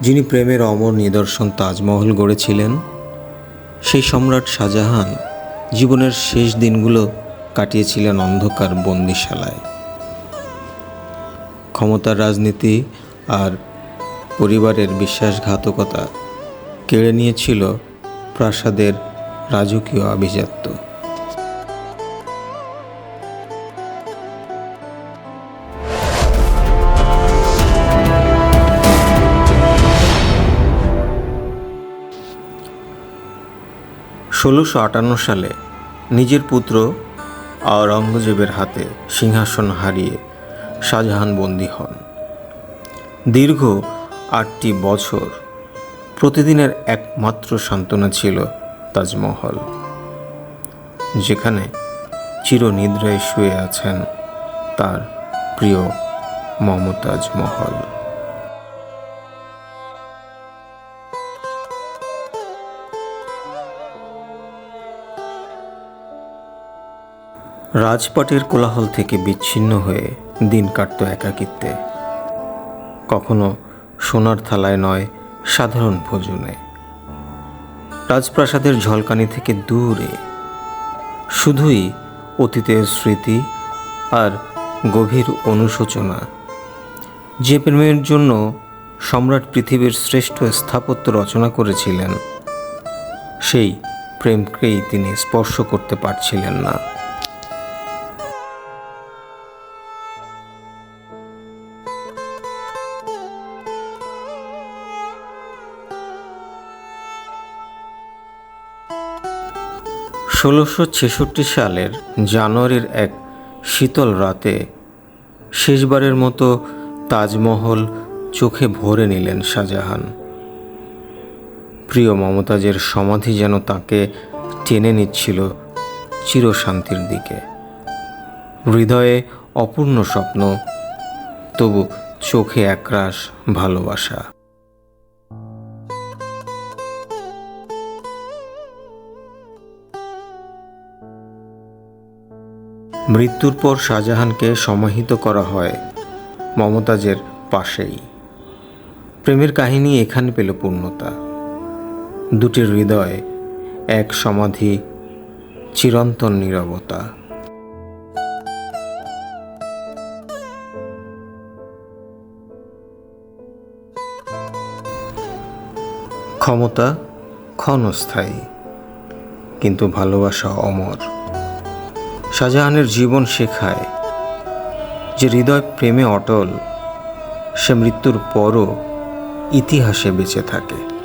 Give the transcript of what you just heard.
যিনি প্রেমের অমর নিদর্শন তাজমহল গড়েছিলেন, সেই সম্রাট শাহজাহান জীবনের শেষ দিনগুলো কাটিয়েছিলেন অন্ধকার বন্দিশালায়। ক্ষমতার রাজনীতি আর পরিবারের বিশ্বাসঘাতকতা কেড়ে নিয়েছিল প্রাসাদের রাজকীয় আভিজাত্য। ষোলোশো আটান্ন সালে নিজের পুত্র আওরঙ্গজেবের হাতে সিংহাসন হারিয়ে শাহজাহান বন্দী হন। দীর্ঘ আটটি বছর প্রতিদিনের একমাত্র সান্ত্বনা ছিল তাজমহল, যেখানে চিরনিদ্রায় শুয়ে আছেন তার প্রিয় মমতাজ মহল। রাজপাটের কোলাহল থেকে বিচ্ছিন্ন হয়ে দিন কাটত একাকিত্বে। কখনো সোনার থালায় নয়, সাধারণ ভোজনে। রাজপ্রাসাদের ঝলকানি থেকে দূরে। শুধুই অতীতের স্মৃতি আর গভীর অনুশোচনা। যে প্রেমের জন্য সম্রাট পৃথিবীর শ্রেষ্ঠ স্থাপত্য রচনা করেছিলেন, সেই প্রেমকেই তিনি স্পর্শ করতে পারছিলেন না। ষোলোশো ছেষট্টি সালের জানুয়ারির এক শীতল রাতে শেষবারের মতো তাজমহল চোখে ভরে নিলেন শাহজাহান। প্রিয় মমতাজের সমাধি যেন তাকে টেনে নিচ্ছিল চিরশান্তির দিকে। হৃদয়ে অপূর্ণ স্বপ্ন, তবু চোখে একরাশ ভালোবাসা। মৃত্যুর পর শাহজাহানকে সমাহিত করা হয় মমতাজের পাশেই। প্রেমের কাহিনী এখানে পেল পূর্ণতা। দুটি হৃদয় এক সমাধি, চিরন্তন নীরবতা। ক্ষমতা ক্ষণস্থায়ী, কিন্তু ভালোবাসা অমর। শাহজাহানের জীবন শেখায় যে হৃদয় প্রেমে অটল সে মৃত্যুর পরও ইতিহাসে বেঁচে থাকে।